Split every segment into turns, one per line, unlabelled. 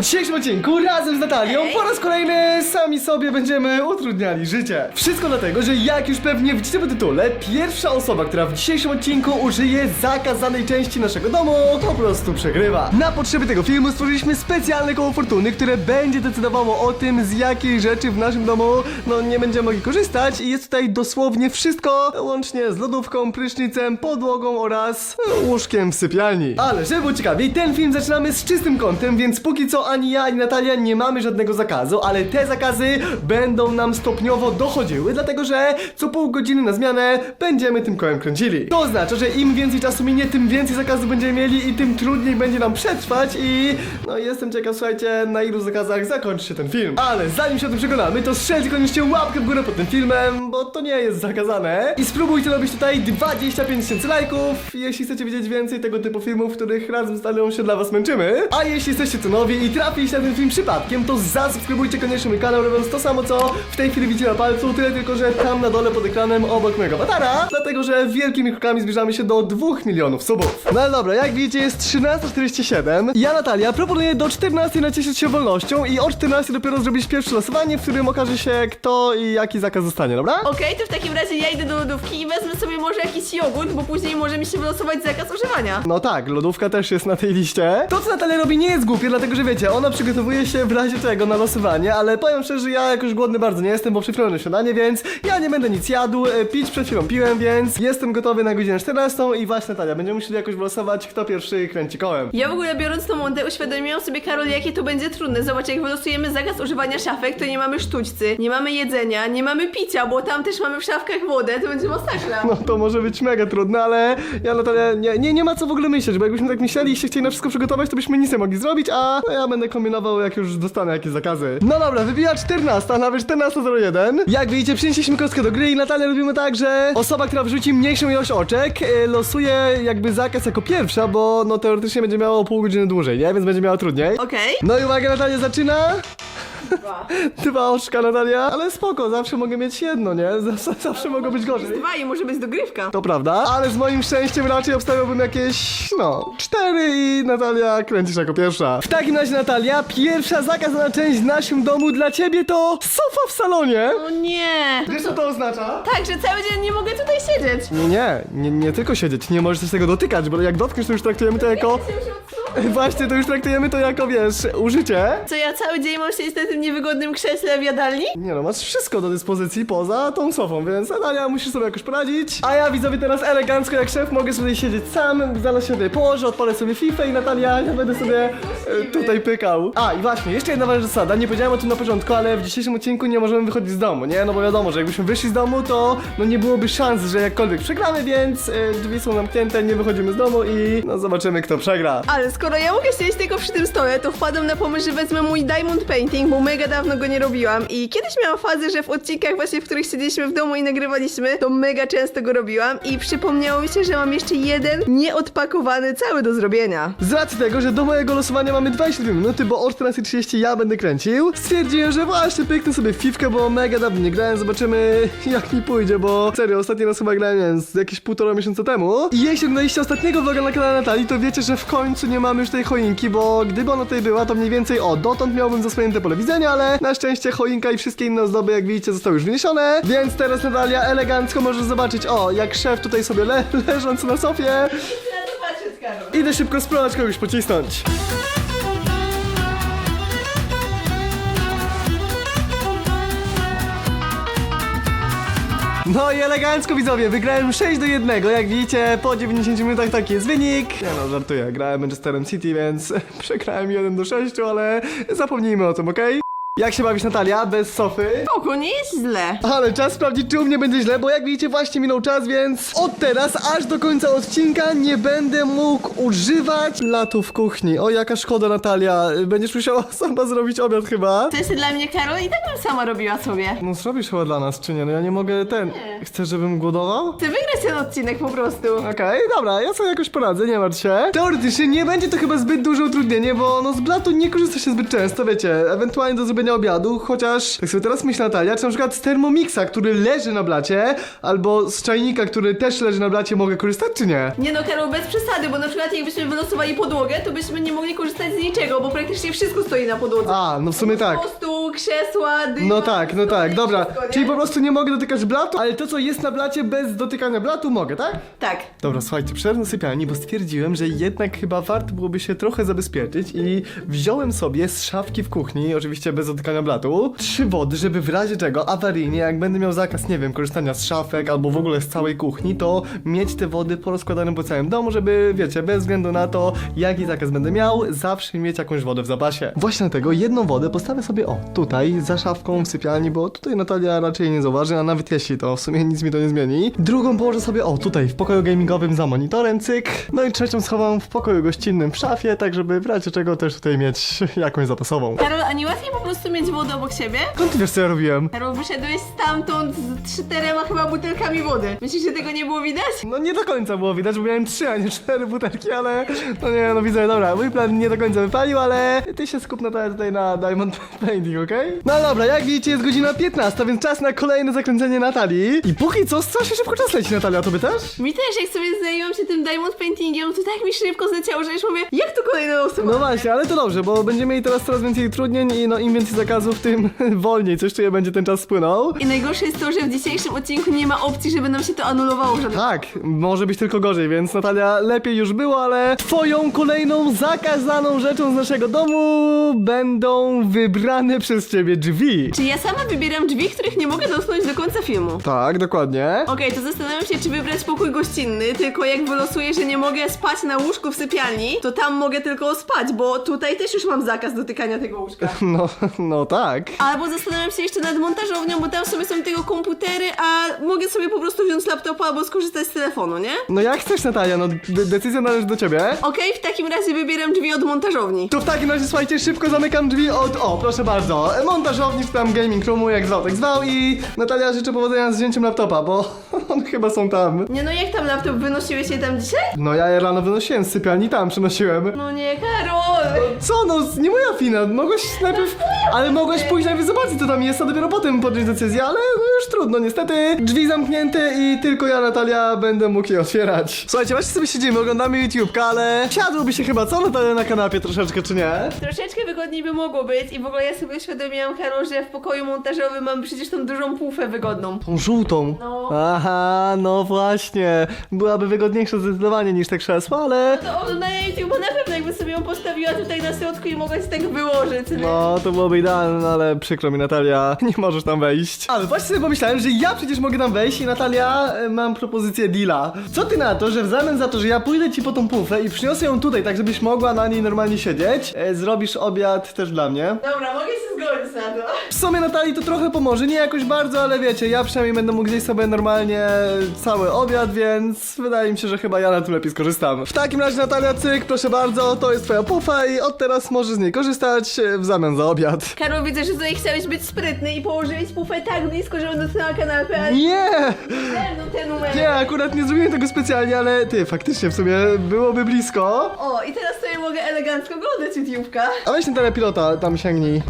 W dzisiejszym odcinku razem z Natalią po raz kolejny sami sobie będziemy utrudniali życie. Wszystko dlatego, że jak już pewnie widzicie po tytule, pierwsza osoba, która w dzisiejszym odcinku użyje zakazanej części naszego domu, po prostu przegrywa. Na potrzeby tego filmu stworzyliśmy specjalne koło fortuny, które będzie decydowało o tym, z jakiej rzeczy w naszym domu no nie będziemy mogli korzystać i jest tutaj dosłownie wszystko, łącznie z lodówką, prysznicem, podłogą oraz łóżkiem w sypialni. Ale żeby było ciekawiej, ten film zaczynamy z czystym kątem, więc póki co ani ja, ani Natalia nie mamy żadnego zakazu, ale te zakazy będą nam stopniowo dochodziły, dlatego że co pół godziny na zmianę będziemy tym kołem kręcili. To oznacza, że im więcej czasu minie, tym więcej zakazów będziemy mieli i tym trudniej będzie nam przetrwać i no jestem ciekaw, słuchajcie, na ilu zakazach zakończy się ten film. Ale zanim się o tym przekonamy, to strzelcie koniecznie łapkę w górę pod tym filmem, bo to nie jest zakazane. I spróbujcie robić tutaj 25 tysięcy lajków, jeśli chcecie widzieć więcej tego typu filmów, w których razem z Talią się dla was męczymy. A jeśli jesteście co nowi i trafiliście na ten film przypadkiem, to zasubskrybujcie koniecznie mój kanał, robiąc to samo co w tej chwili widzicie na palcu, tyle tylko, że tam na dole pod ekranem obok mojego awatara, dlatego że wielkimi krokami zbliżamy się do 2 milionów subów. No ale dobra, jak widzicie jest 13.47. Ja Natalia proponuję do 14 nacieszyć się wolnością i o 14 dopiero zrobić pierwsze losowanie, w którym okaże się kto i jaki zakaz zostanie, dobra?
Okej, to w takim razie ja idę do lodówki i wezmę sobie może jakiś jogurt, bo później może mi się wylosować zakaz używania.
No tak, lodówka też jest na tej liście. To, co Natalia robi, nie jest głupie, dlatego że wiecie, ona przygotowuje się w razie czego na losowanie, ale powiem szczerze, że ja jakoś głodny bardzo nie jestem, bo chwilą na śniadanie, więc ja nie będę nic jadł, e, pić przed chwilą piłem, więc jestem gotowy na godzinę 14 i właśnie Natalia, będziemy musieli jakoś wylosować, kto pierwszy kręci kołem.
Ja w ogóle biorąc tą rundę uświadomiłam sobie, Karol, jakie to będzie trudne. Zobacz, jak wylosujemy zakaz używania szafek, to nie mamy sztućcy, nie mamy jedzenia, nie mamy picia, bo tam też mamy w szafkach wodę, to będzie masakra.
No to może być mega trudne, ale ja Natalia, nie, nie, nie ma co w ogóle myśleć, bo jakbyśmy tak myśleli i się chcieli na wszystko przygotować, to byśmy nic nie mogli zrobić, a no ja będę kombinował, jak już dostanę jakieś zakazy. No dobra, wybija 14, nawet 14.01. Jak widzicie, przynieśliśmy kostkę do gry i Natalia robimy tak, że osoba, która wrzuci mniejszą ilość oczek, e, losuje jakby zakaz jako pierwsza, bo no teoretycznie będzie miała o pół godziny dłużej, nie? Więc będzie miała trudniej.
Okej?
No i uwaga, Natalia zaczyna.
Dwa.
Dwa oczka, Natalia. Ale spoko, zawsze mogę mieć jedno, nie? Zawsze, zawsze mogło być gorzej.
Dwa i może być dogrywka.
To prawda, ale z moim szczęściem raczej obstawiałbym jakieś, no, cztery i Natalia kręcisz jako pierwsza. W takim razie Natalia, pierwsza zakazana część w naszym domu dla ciebie to sofa w salonie.
O nie!
Wiesz co to oznacza?
Tak, że cały dzień nie mogę tutaj siedzieć.
Nie, nie, nie, nie tylko siedzieć, nie możesz też tego dotykać, bo jak dotkniesz to już traktujemy to jako... Właśnie, to już traktujemy to jako, wiesz, użycie.
Co ja cały dzień mam siedzieć na tym niewygodnym krześle w jadalni?
Nie no, masz wszystko do dyspozycji poza tą sofą, więc Natalia musisz sobie jakoś poradzić. A ja widzowie teraz elegancko jak szef mogę sobie siedzieć sam, zaraz się tutaj położę, odpalę sobie FIFA i Natalia, ja będę sobie e, tutaj pykał. A i właśnie, jeszcze jedna ważna zasada, nie powiedziałem o tym na początku, ale w dzisiejszym odcinku nie możemy wychodzić z domu, nie? No bo wiadomo, że jakbyśmy wyszli z domu, to no nie byłoby szans, że jakkolwiek przegramy, więc e, drzwi są zamknięte, nie wychodzimy z domu i no zobaczymy kto przegra.
Ale skoro ja mogę siedzieć tylko przy tym stole, to wpadam na pomysł, że wezmę mój diamond painting, bo mega dawno go nie robiłam i kiedyś miałam fazę, że w odcinkach właśnie, w których siedzieliśmy w domu i nagrywaliśmy, to mega często go robiłam i przypomniało mi się, że mam jeszcze jeden nieodpakowany cały do zrobienia.
Z racji tego, że do mojego losowania mamy 22 minuty, bo o 14.30 ja będę kręcił, stwierdziłem, że właśnie pyknę sobie fifkę, bo mega dawno nie grałem, zobaczymy jak mi pójdzie, bo serio, ostatni raz chyba grałem, nie wiem, z jakieś półtora miesiąca temu. I jeśli oglądaliście ostatniego vloga na kanale Natalii, to wiecie, że w końcu nie mamy już tej choinki, bo gdyby ona tutaj była, to mniej więcej, o, dotąd miałbym zasłonięte pole widzenia, ale na szczęście choinka i wszystkie inne ozdoby, jak widzicie, zostały już wyniesione, więc teraz Natalia elegancko możesz zobaczyć, o, jak szef tutaj sobie le leżąc na sofie, idę szybko spróbować kogoś pocisnąć. No i elegancko widzowie, wygrałem 6 do 1, jak widzicie po 90 minutach taki jest wynik. Nie no, żartuję, grałem Manchesterem City, więc przegrałem 1 do 6, ale zapomnijmy o tym, okej? Jak się bawisz Natalia, bez sofy?
Spoko, nie jest źle.
Ale czas sprawdzić, czy u mnie będzie źle, bo jak widzicie, właśnie minął czas, więc od teraz aż do końca odcinka nie będę mógł używać latu w kuchni. O, jaka szkoda, Natalia. Będziesz musiała sama zrobić obiad chyba.
To jest dla mnie, Karol, i tak bym sama robiła sobie.
No zrobisz chyba dla nas, czy nie? No ja nie mogę ten... Chcesz, żebym głodował?
Ty wygrać ten odcinek po prostu.
Okej, dobra, ja sobie jakoś poradzę, nie martw się. Teoretycznie nie będzie to chyba zbyt duże utrudnienie, bo no z blatu nie korzysta się zbyt często, wiecie. Ewentualnie do zrobienia zrobienia obiadu, chociaż tak sobie teraz myślę Natalia, czy na przykład z Thermomixa, który leży na blacie, albo z czajnika, który też leży na blacie, mogę korzystać, czy nie?
Nie no, Karol, bez przesady, bo na przykład jakbyśmy wylosowali podłogę, to byśmy nie mogli korzystać z niczego, bo praktycznie wszystko stoi na podłodze.
A, no w sumie tak.
Po prostu krzesła, dywan,
No tak, no tak, dobra.
wszystko, nie?
Czyli po prostu nie mogę dotykać blatu, ale to co jest na blacie bez dotykania blatu mogę, tak?
Tak.
Dobra, słuchajcie, przerwę sypialni, bo stwierdziłem, że jednak chyba warto byłoby się trochę zabezpieczyć i wziąłem sobie z szafki w kuchni, oczywiście bez dotykania blatu, trzy wody, żeby w razie czego awaryjnie, jak będę miał zakaz, nie wiem, korzystania z szafek albo w ogóle z całej kuchni, to mieć te wody porozkładane po całym domu, żeby, wiecie, bez względu na to, jaki zakaz będę miał, zawsze mieć jakąś wodę w zapasie. Właśnie dlatego jedną wodę postawię sobie, o, tutaj, za szafką w sypialni, bo tutaj Natalia raczej nie zauważy, a nawet jeśli, to w sumie nic mi to nie zmieni. Drugą położę sobie, o, tutaj, w pokoju gamingowym za monitorem, cyk. No i trzecią schowam w pokoju gościnnym w szafie, tak żeby w razie czego też tutaj mieć jakąś zapasową.
Karol, a nie łatwiej po prostu mieć wodę obok siebie?
Skąd ty wiesz, co ja robiłem?
Karol, wyszedłeś stamtąd z czterema chyba butelkami wody. Myślisz, że tego nie było widać?
No nie do końca było widać, bo miałem trzy, a nie cztery butelki, ale no nie, no widzę, dobra, mój plan nie do końca wypalił, ale ty się skup na tutaj na Diamond Painting, okej? No dobra, jak widzicie jest godzina 15, więc czas na kolejne zakręcenie Natalii. I póki co, strasznie szybko czas leci, Natalia, to by też?
Mi też, jak sobie zajęłam się tym diamond paintingiem, to tak mi szybko zleciało, że już mówię, jak to kolejna osoba?
No właśnie, ale to dobrze, bo będziemy mieli teraz coraz więcej utrudnień i no im więcej zakazów, tym wolniej coś czuję będzie ten czas spłynął.
I najgorsze jest to, że w dzisiejszym odcinku nie ma opcji, żeby nam się to anulowało. Żadne...
Tak, może być tylko gorzej, więc Natalia, lepiej już było, ale twoją kolejną zakazaną rzeczą z naszego domu będą wybrane przez ciebie drzwi.
Czy ja sama wybieram drzwi, których nie mogę dotknąć do końca filmu?
Tak, dokładnie.
Okej, to zastanawiam się, czy wybrać pokój gościnny, tylko jak wylosuję, że nie mogę spać na łóżku w sypialni, to tam mogę tylko spać, bo tutaj też już mam zakaz dotykania tego łóżka.
No, no tak.
Albo zastanawiam się jeszcze nad montażownią, bo tam sobie są tylko komputery, a mogę sobie po prostu wziąć laptopa albo skorzystać z telefonu, nie?
No jak chcesz Natalia, no de- decyzja należy do ciebie.
Okej, w takim razie wybieram drzwi od montażowni.
To w takim razie słuchajcie, szybko zamykam drzwi od, o proszę bardzo, montażowni czy tam gaming roomu, jak zwał, tak zwał i Natalia życzę powodzenia z wzięciem laptopa, bo one chyba są tam.
Nie no, jak tam laptop? Wynosiłeś je tam dzisiaj?
No ja je rano wynosiłem z sypialni, tam przynosiłem.
No nie, Karol!
Co no, nie moja wina, mogłeś najpierw, ale mogłeś pójść najpierw zobaczyć co tam jest, a dopiero potem podjąć decyzję, ale no już trudno, niestety, drzwi zamknięte i tylko ja, Natalia, będę mógł je otwierać. Słuchajcie, właśnie sobie siedzimy, oglądamy YouTube'ka, ale siadłoby się chyba, co Natalia na kanapie troszeczkę, czy nie?
Troszeczkę wygodniej by mogło być i w ogóle ja sobie uświadomiłam, Karol, że w pokoju montażowym mam przecież tą dużą pufę wygodną.
Tą żółtą.
No.
Aha, no właśnie. Byłaby wygodniejsza zdecydowanie niż te krzesła, ale...
To oglądanie YouTube na pewno jakby sobie ją postawiła tutaj na środku i mogłaś tak wyłożyć, nie?
No, to byłoby idealne, no ale przykro mi Natalia, nie możesz tam wejść. Ale właśnie sobie pomyślałem, że ja przecież mogę tam wejść i Natalia, e, mam propozycję deala. Co ty na to, że w zamian za to, że ja pójdę ci po tą pufę i przyniosę ją tutaj, tak żebyś mogła na niej normalnie siedzieć, e, zrobisz obiad też dla mnie?
Dobra, mogę się
W sumie Natalii to trochę pomoże, nie jakoś bardzo, ale wiecie, ja przynajmniej będę mógł zjeść sobie normalnie cały obiad, więc wydaje mi się, że chyba ja na tym lepiej skorzystam. W takim razie Natalia, cyk, proszę bardzo, to jest twoja pufa i od teraz możesz z niej korzystać e, w zamian za obiad.
Karol, widzę, że tutaj chciałeś być sprytny i położyłeś pufę tak blisko, że on dotknęła kanapę, ale
Nie!
ten numer.
Nie, akurat nie zrobiłem tego specjalnie, ale ty, faktycznie w sumie byłoby blisko.
O, i teraz sobie mogę elegancko oglądać YouTube'ka.
A weź ten telepilota, tam sięgnij.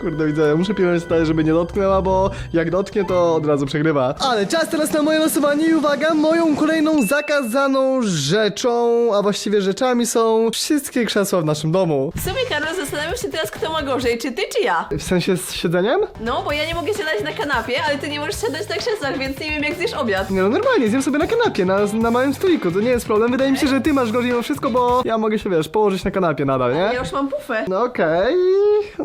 Kurde, widzę, ja muszę pilnować tutaj, żeby nie dotknęła, bo jak dotknie, to od razu przegrywa. Ale czas teraz na moje losowanie i uwaga, moją kolejną zakazaną rzeczą, a właściwie rzeczami są wszystkie krzesła w naszym domu.
W sumie, Karol, zastanawiam się teraz, kto ma gorzej, czy ty, czy ja?
W sensie z siedzeniem?
No, bo ja nie mogę siadać na kanapie, ale ty nie możesz siadać na krzesłach, więc nie wiem, jak zjesz obiad.
Nie no, normalnie, zjem sobie na kanapie, na, na małym stoliku, to nie jest problem. Wydaje mi się, że ty masz gorzej mimo wszystko, bo ja mogę się, wiesz, położyć na kanapie nadal, nie?
Ja już mam pufę.
No okej.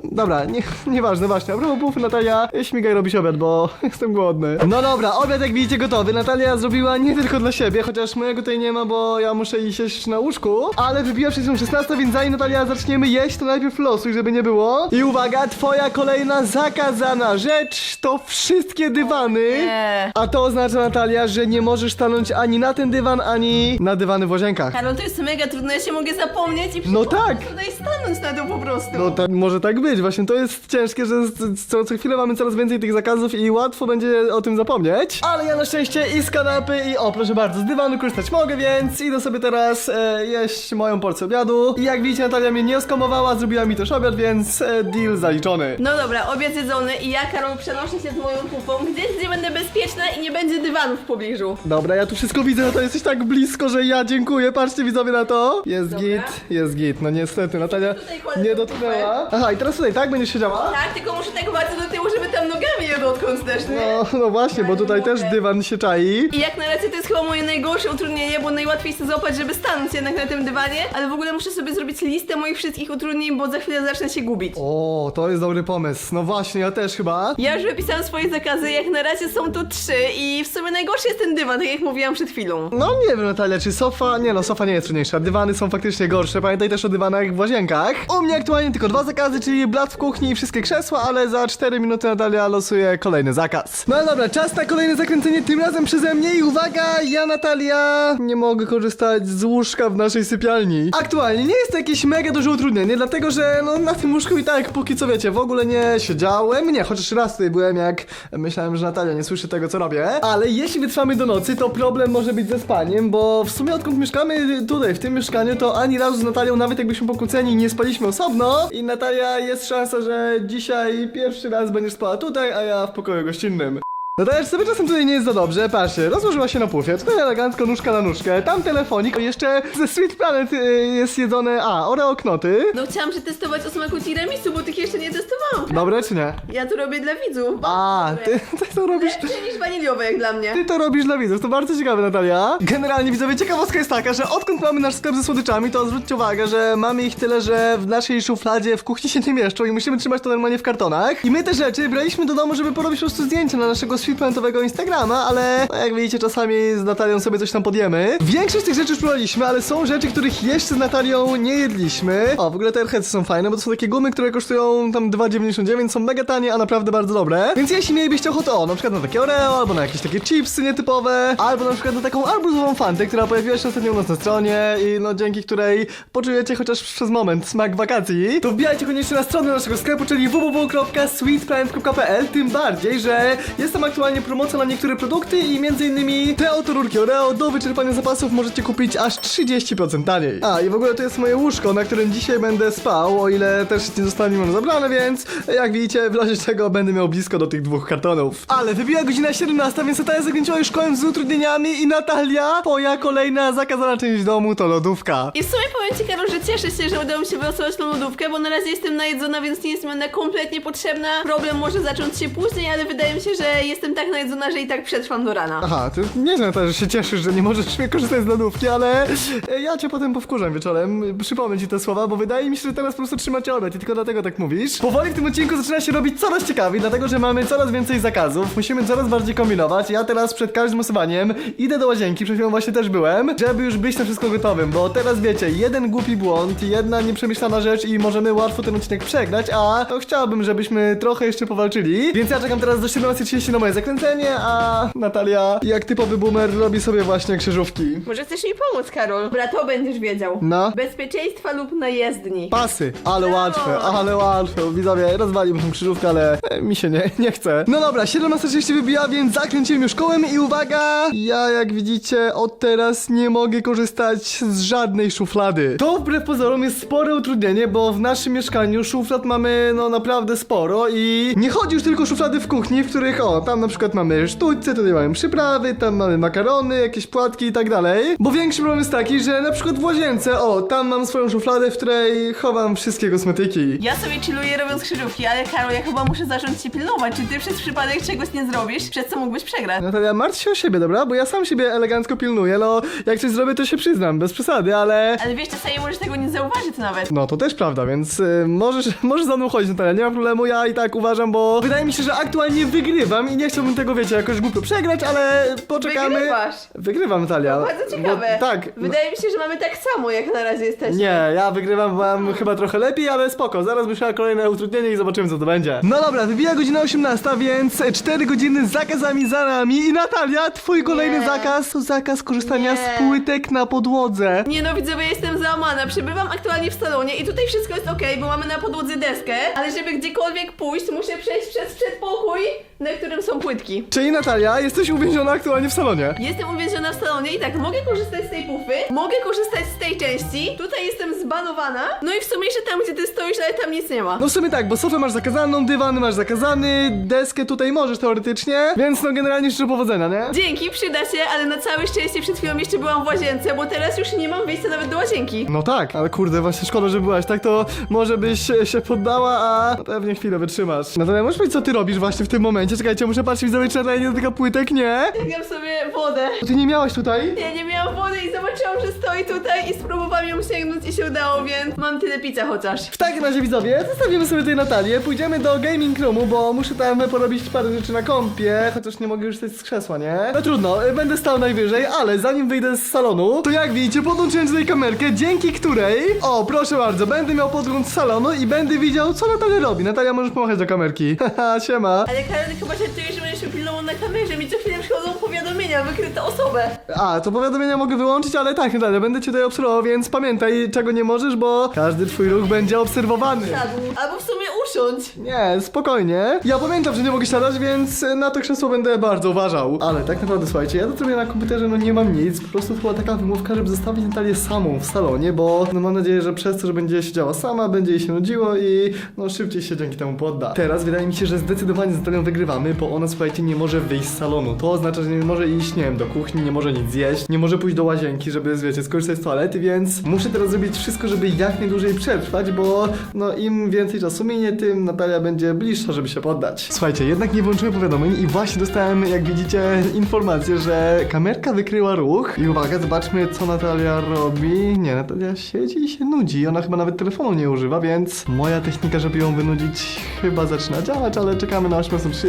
Dobra, nie, nieważne, właśnie. A propos pufy, Natalia, śmigaj robić obiad, bo jestem głodny. No dobra, obiad jak widzicie gotowy. Natalia zrobiła nie tylko dla siebie, chociaż mojego tutaj nie ma, bo ja muszę iść jeść na łóżku. Ale wybiła chwilą 16, więc zanim Natalia zaczniemy jeść, to najpierw losuj, żeby nie było. I uwaga, twoja kolejna zakazana rzecz to wszystkie dywany.
Nie.
A to oznacza, Natalia, że nie możesz stanąć ani na ten dywan, ani na dywany w łazienkach.
Karol, to jest mega trudne, ja się mogę zapomnieć i
No tak.
tutaj stanąć na to po prostu.
No tak, może tak być, właśnie to jest ciężkie, że z- co, co chwilę mamy coraz więcej tych zakazów i łatwo będzie o tym zapomnieć. Ale ja na szczęście i z kanapy i o proszę bardzo, z dywanu korzystać mogę, więc idę sobie teraz e, jeść moją porcję obiadu. I jak widzicie Natalia mnie nie oskamowała, zrobiła mi też obiad, więc e, deal zaliczony.
No dobra, obiad zjedzony i ja, Karol, przenoszę się z moją pupą gdzieś, gdzie będę bezpieczna i nie będzie dywanów w pobliżu.
Dobra, ja tu wszystko widzę, no to jesteś tak blisko, że ja dziękuję, patrzcie widzowie na to. Jest
Dobra.
git, jest git, no niestety Natalia
Tutaj kładę
nie dotknęła. Aha, i teraz tutaj, tak będziesz siedziała?
Tak, tylko muszę tak bardzo do tyłu, żeby tam nogami je dotknąć też, nie?
No, no właśnie, bo tutaj też dywan się czai.
I jak na razie to jest chyba moje najgorsze utrudnienie, bo najłatwiej jest złapać, żeby stanąć jednak na tym dywanie, ale w ogóle muszę sobie zrobić listę moich wszystkich utrudnień, bo za chwilę zacznę się gubić.
O, to jest dobry pomysł. No właśnie, ja też chyba.
Ja już wypisałam swoje zakazy, jak na razie są tu trzy i w sumie najgorszy jest ten dywan, tak jak mówiłam przed chwilą.
No nie wiem Natalia, czy sofa... Nie no, sofa nie jest trudniejsza. Dywany są faktycznie gorsze. Pamiętaj też o dywanach w łazienkach. U mnie aktualnie tylko dwa zakazy, czyli blat w kuchni i wszystkie krzesła, ale za 4 minuty Natalia losuje kolejny zakaz. No dobra, czas na kolejne zakręcenie, tym razem przeze mnie i uwaga, ja Natalia nie mogę korzystać z łóżka w naszej sypialni. Aktualnie nie jest to jakieś mega duże utrudnienie, dlatego że no na tym łóżku i tak póki co wiecie, w ogóle nie siedziałem. Nie, chociaż raz tutaj byłem jak myślałem, że Natalia nie słyszy tego co robię. Ale jeśli wytrwamy do nocy, to problem może być ze spaniem, bo w sumie odkąd mieszkamy tutaj, w tym mieszkaniu, to ani razu z Natalią, nawet jakbyśmy pokłóceni, nie spaliśmy osobno. I Natalia, jest szansa, że dzisiaj pierwszy raz będziesz spała tutaj, a ja w pokoju gościnnym. No to już sobie czasem tutaj nie jest za dobrze, patrzcie, rozłożyła się na pufie, tutaj elegancko nóżka na nóżkę, tam telefonik, jeszcze ze Sweet Planet y, jest jedzone, a, oreo knoty.
No chciałam przetestować o smaku tiramisu, bo tych jeszcze nie testowałam.
Dobre czy nie?
Ja to robię dla widzów.
A, ty, ty to robisz...
Lepsze niż waniliowe jak dla mnie.
Ty to robisz dla widzów, to bardzo ciekawe Natalia. Generalnie widzowie, ciekawostka jest taka, że odkąd mamy nasz sklep ze słodyczami, to zwróćcie uwagę, że mamy ich tyle, że w naszej szufladzie w kuchni się nie mieszczą i musimy trzymać to normalnie w kartonach. I my te rzeczy braliśmy do domu, żeby porobić po prostu zdjęcie na naszego sweetplantowego Instagrama, ale no, jak widzicie, czasami z Natalią sobie coś tam podjemy. Większość tych rzeczy już próbowaliśmy, ale są rzeczy, których jeszcze z Natalią nie jedliśmy. O, w ogóle te airheadsy są fajne, bo to są takie gumy, które kosztują tam 2,99, są mega tanie, a naprawdę bardzo dobre. Więc jeśli mielibyście ochotę, o, na przykład na takie Oreo, albo na jakieś takie chipsy nietypowe, albo na przykład na taką arbuzową fantę, która pojawiła się ostatnio u nas na stronie i no dzięki której poczujecie chociaż przez moment smak wakacji, to wbijajcie koniecznie na stronę naszego sklepu, czyli www.sweetplanet.pl, tym bardziej, że jest tam aktualnie promocja na niektóre produkty i innymi te oto rurki Oreo do wyczerpania zapasów możecie kupić aż 30% taniej. A i w ogóle to jest moje łóżko, na którym dzisiaj będę spał, o ile też nie zostanie ono zabrane, więc jak widzicie, w razie czego będę miał blisko do tych dwóch kartonów. Ale wybiła godzina 17, więc Natalia zakończyła już szkołę z utrudnieniami i Natalia, twoja kolejna zakazana część domu to lodówka.
I w sumie powiem Ci, Karol, że cieszę się, że udało mi się wylosować tą lodówkę, bo na razie jestem najedzona, więc nie jest mi ona kompletnie potrzebna. Problem może zacząć się później, ale wydaje mi się, że jestem tak najedzona, że i tak przetrwam do rana.
Aha, ty nie wiem, że się cieszysz, że nie możesz korzystać z lodówki, ale e, ja cię potem powkurzam wieczorem. Przypomnę ci te słowa, bo wydaje mi się, że teraz po prostu trzyma cię obiad i tylko dlatego tak mówisz. Powoli w tym odcinku zaczyna się robić coraz ciekawiej, dlatego że mamy coraz więcej zakazów, musimy coraz bardziej kombinować. Ja teraz przed każdym losowaniem idę do łazienki, przed chwilą właśnie też byłem, żeby już być na wszystko gotowym, bo teraz wiecie, jeden głupi błąd, jedna nieprzemyślana rzecz i możemy łatwo ten odcinek przegrać, a to chciałbym, żebyśmy trochę jeszcze powalczyli. Więc ja czekam teraz do 17.30 na moje zakręcenie, a Natalia, jak typowy boomer, robi sobie właśnie krzyżówki.
Może chcesz mi pomóc, Karol? Dobra, to będziesz wiedział.
No.
Bezpieczeństwa lub na jezdni.
Pasy, ale łatwe, ale łatwe. Widzowie, rozwaliłem tą krzyżówkę, ale e, mi się nie, nie chce. No dobra, 17.30 wybija, więc zakręciłem już kołem i uwaga! Ja, jak widzicie, od teraz nie mogę korzystać z żadnej szuflady. To wbrew pozorom jest spore utrudnienie, bo w naszym mieszkaniu szuflad mamy, no naprawdę sporo i nie chodzi już tylko o szuflady w kuchni, w których, o, tam na przykład mamy sztućce, tutaj mamy przyprawy, tam mamy makarony, jakieś płatki i tak dalej. Bo większy problem jest taki, że na przykład w łazience, o, tam mam swoją szufladę, w której chowam wszystkie kosmetyki.
Ja sobie chilluję robiąc krzyżówki, ale Karol, ja chyba muszę zacząć Cię pilnować. Czy Ty przez przypadek czegoś nie zrobisz, przez co mógłbyś przegrać?
Natalia, martw się o siebie, dobra? Bo ja sam siebie elegancko pilnuję, no jak coś zrobię, to się przyznam, bez przesady, ale...
Ale wiesz, czasami możesz tego nie zauważyć nawet.
No, to też prawda, więc y, możesz, możesz za mną chodzić, Natalia, nie ma problemu, ja i tak uważam, bo wydaje mi się, że aktualnie wygrywam i nie chciałbym tego, wiecie, jakoś głupio przegrać, ale poczekamy.
Wygrywasz.
Wygrywam, Natalia.
Bardzo ciekawe.
Bo, tak.
Wydaje mi się, że mamy tak samo, jak na razie jesteśmy.
Nie, ja wygrywam, mam chyba trochę lepiej, ale spoko, zaraz myślę kolejne utrudnienie i zobaczymy co to będzie. No dobra, wybija godzina 18, więc 4 godziny z zakazami za nami i Natalia, twój kolejny
Nie.
zakaz to zakaz korzystania
Nie.
z płytek na podłodze.
Nie no, widzowie, jestem załamana. Przebywam aktualnie w salonie i tutaj wszystko jest ok, bo mamy na podłodze deskę, ale żeby gdziekolwiek pójść, muszę przejść przez przedpokój, na którym są płytki.
Czyli Natalia, jesteś uwięziona aktualnie w salonie.
Jestem uwięziona w salonie i tak, mogę korzystać z tej pufy, mogę korzystać z tej części, tutaj jestem zbanowana, no i w sumie jeszcze tam, gdzie ty stoisz, ale tam nic nie ma.
No w sumie tak, bo sofę masz zakazaną, dywan masz zakazany, deskę tutaj możesz teoretycznie, więc no generalnie życzę powodzenia, nie?
Dzięki, przyda się, ale na całe szczęście przed chwilą jeszcze byłam w łazience, bo teraz już nie mam wyjścia nawet do łazienki.
No tak, ale kurde, właśnie szkoda, że byłaś. Tak to może byś się, się poddała, a pewnie chwilę wytrzymasz. Natomiast możesz powiedzieć, co ty robisz właśnie w tym momencie? Czekajcie, muszę patrzeć, widzowie, czy Natalia nie dotyka płytek, nie?
Ściągam sobie wodę.
Ty nie miałaś tutaj?
Ja nie miałam wody i zobaczyłam, że stoi tutaj i spróbowałam ją sięgnąć i się udało, więc mam tyle picia chociaż.
W takim razie, widzowie, zostawimy sobie tutaj Natalię, pójdziemy do gaming roomu, bo muszę tam porobić parę rzeczy na kąpie, chociaż nie mogę już stać z krzesła, nie? No trudno, y, będę stał najwyżej, ale zanim wyjdę z salonu, to jak widzicie, podłączyłem tutaj kamerkę, dzięki której, o, proszę bardzo, będę miał podgląd z salonu i będę widział, co Natalia robi. Natalia, możesz pomachać do kamerki. Haha, siema.
Ale Karol, chyba żartujesz, że będziesz pilnował na kamerze, mi co chwilę przychodzą powiadomienia, wykryte osobę.
A, to powiadomienia mogę wyłączyć, ale tak, Natalia, będę cię tutaj obserwował, więc pamiętaj, czego nie możesz, bo każdy twój ruch będzie obserwowany.
Siadł. Albo w sumie usiądź.
Nie, spokojnie. Ja pamiętam, że nie mogę siadać, więc na to krzesło będę bardzo uważał. Ale tak naprawdę, słuchajcie, ja to zrobię na komputerze, no nie mam nic. Po prostu to była taka wymówka, żeby zostawić Natalię samą w salonie, bo no mam nadzieję, że przez to, że będzie siedziała sama, będzie jej się nudziło i no szybciej się dzięki temu podda. Teraz wydaje mi się, że zdecydowanie z Natalią wygrywamy, bo ona, słuchajcie, nie może wyjść z salonu. To oznacza, że nie może iść, nie wiem, do kuchni, nie może nic zjeść, nie może pójść do łazienki, żeby, wiecie, skorzystać z toalety, więc muszę teraz zrobić wszystko, żeby jak najdłużej przetrwać, bo no im więcej czasu minie, tym Natalia będzie bliższa, żeby się poddać. Słuchajcie, jednak nie włączyłem powiadomień i właśnie dostałem, jak widzicie, informację, że kamerka wykryła ruch. I uwaga, zobaczmy, co Natalia robi. Nie, Natalia siedzi i się nudzi. Ona chyba nawet telefonu nie używa, więc moja technika, żeby ją wynudzić, chyba zaczyna działać, ale czekamy na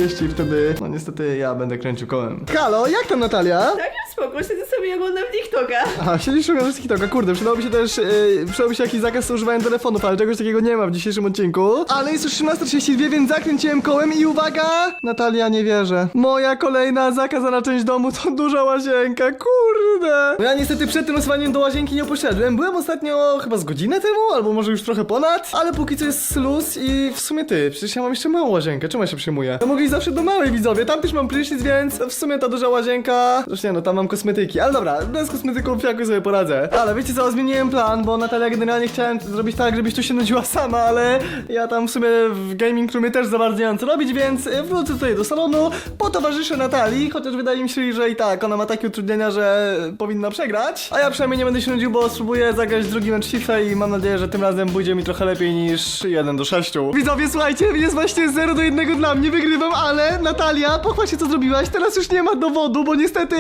18.30 i wtedy, no niestety, ja będę kręcił kołem. Halo, jak tam Natalia?
Tak, spoko, siedzę i oglądam TikToka.
Aha, siedzisz szukam TikToka, kurde, przydałoby się też, yy, przydałby się jakiś zakaz używania telefonów, ale czegoś takiego nie ma w dzisiejszym odcinku. Ale jest już 13.32, więc zakręciłem kołem i uwaga! Natalia, nie wierzę. Moja kolejna zakazana część domu to duża łazienka, kurde! No ja niestety przed tym losowaniem do łazienki nie poszedłem. Byłem ostatnio chyba z godzinę temu, albo może już trochę ponad, ale póki co jest luz i w sumie ty, przecież ja mam jeszcze małą łazienkę, czemu ja się przejmuję? Ja mogę iść zawsze do małej widzowie, tam też mam prysznic, więc w sumie ta duża łazienka... Zresztą nie, no tam mam kosmetyki, ale dobra, bez kosmetyków jakoś sobie poradzę. Ale wiecie co, zmieniłem plan, bo Natalia generalnie chciałem zrobić tak, żebyś tu się nudziła sama, ale ja tam w sumie w gaming roomie też za bardzo nie mam co robić, więc wrócę tutaj do salonu, potowarzyszę Natalii, chociaż wydaje mi się, że i tak ona ma takie utrudnienia, że powinna przegrać. A ja przynajmniej nie będę się nudził, bo spróbuję zagrać drugi mecz i mam nadzieję, że tym razem pójdzie mi trochę lepiej niż 1 do 6. Widzowie, słuchajcie, jest właśnie 0 do 1 dla mnie, wygrywam, ale Natalia, pochwal się co zrobiłaś, teraz już nie ma dowodu, bo niestety,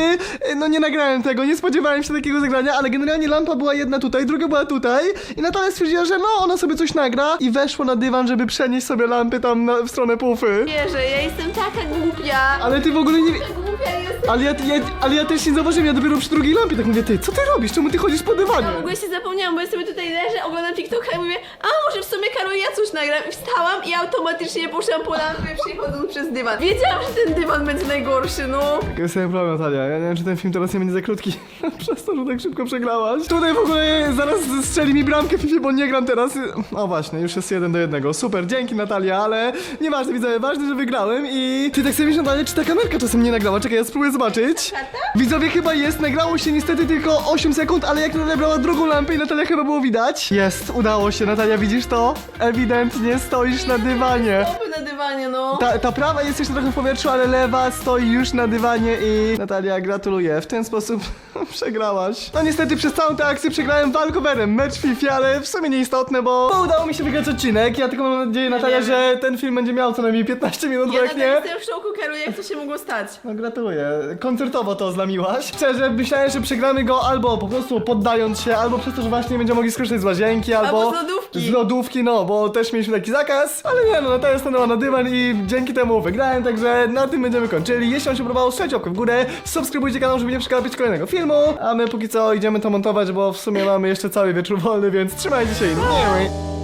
no nie nagrałem tego, nie spodziewałem się takiego zagrania, ale generalnie lampa była jedna tutaj, druga była tutaj i Natalia stwierdziła, że no, ona sobie coś nagra i weszła na dywan, żeby przenieść sobie lampy tam na, w stronę pufy.
Wierzę, ja jestem taka głupia.
Ale ty w ogóle nie...
Taka głupia jestem.
Ale ja, ja, ale ja też nie zauważyłem, ja dopiero przy drugiej lampie tak mówię, ty, co ty robisz? Czemu ty chodzisz po dywanie?
W ogóle się zapomniałam, bo ja sobie tutaj leżę, oglądam TikToka i mówię, a może w sumie Karol ja coś nagram. I wstałam i automatycznie poszłam po lampę, przechodząc przez dywan. Wiedziałam, że ten dywan będzie najgorszy, no.
Jest jeden problem, Natalia. Ja nie wiem, czy ten film teraz nie będzie krótki. Przez to, że tak szybko przegrałaś. Tutaj w ogóle zaraz strzeli mi bramkę w FIFA, bo nie gram teraz. O właśnie, już jest jeden do jednego. Super, dzięki Natalia, ale nieważne, widzowie, ważne, że wygrałem i... Ty tak sobie myślisz, Natalia, czy ta kamerka czasem nie nagrała? Czekaj, ja spróbuję zobaczyć. Widzowie, chyba jest. Nagrało się niestety tylko 8 sekund, ale jak Natalia brała drugą lampę i Natalia chyba było widać. Jest, udało się. Natalia, widzisz to? Ewidentnie stoisz na dywanie.
Stopy na dywanie, no.
Ta, ta prawa jest jeszcze trochę w powietrzu, ale lewa stoi już na dywanie i Natalia gratuluję. W ten sposób przegrałaś. No niestety przez całą tę akcję przegrałem walkowerem, mecz FIFA, ale w sumie nieistotne, bo, bo udało mi się wygrać odcinek. Ja tylko mam nadzieję, Natalia, że ten film będzie miał co najmniej 15 minut, bo
Ja
jak
nadal
nie...
jestem w szoku, Karol, jak to się mogło stać?
No gratuluję. Koncertowo to zlamiłaś. Szczerze, myślałem, że przegramy go albo po prostu poddając się, albo przez to, że właśnie nie będziemy mogli skorzystać z łazienki, albo...
Albo z lodówki.
Z lodówki, no, bo też mieliśmy taki zakaz. Ale nie, no, Natalia stanęła na dywan i dzięki temu wygrałem, także na tym będziemy kończyli. Jeśli wam się podobało, strzelcie łapkę w górę, subskrybujcie kanał, żeby nie przegapić kolejnego filmu, a my póki co idziemy to montować, bo w sumie mamy jeszcze cały wieczór wolny, więc trzymajcie się i